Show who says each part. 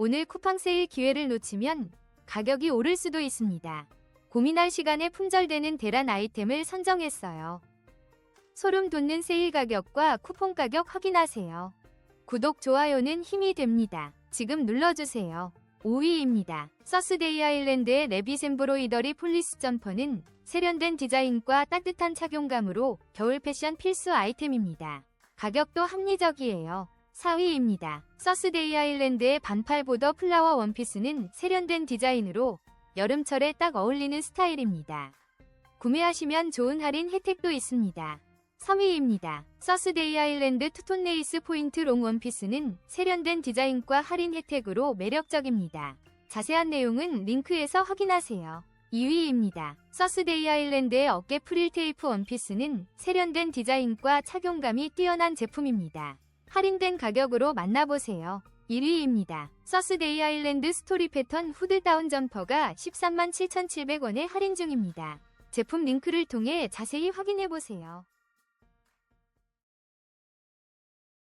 Speaker 1: 오늘 쿠팡 세일 기회를 놓치면 가격이 오를 수도 있습니다. 고민할 시간에 품절되는 대란 아이템을 선정했어요. 소름 돋는 세일 가격과 쿠폰 가격 확인하세요. 구독, 좋아요는 힘이 됩니다. 지금 눌러주세요. 5위입니다. 서스데이 아일랜드의 레빗 엠브로이더리 폴리스 점퍼는 세련된 디자인과 따뜻한 착용감으로 겨울 패션 필수 아이템입니다. 가격도 합리적이에요. 4위입니다. 서스데이 아일랜드의 반팔 보더 플라워 원피스는 세련된 디자인으로 여름철에 딱 어울리는 스타일입니다. 구매하시면 좋은 할인 혜택도 있습니다. 3위입니다. 서스데이 아일랜드 투톤 레이스 포인트 롱 원피스는 세련된 디자인과 할인 혜택으로 매력적입니다. 자세한 내용은 링크에서 확인하세요. 2위입니다. 서스데이 아일랜드의 어깨 프릴 테이프 원피스는 세련된 디자인과 착용감이 뛰어난 제품입니다. 할인된 가격으로 만나보세요. 1위입니다. 서스데이 아일랜드 스토리 패턴 후드 다운 점퍼가 13만 7,700원에 할인 중입니다. 제품 링크를 통해 자세히 확인해보세요.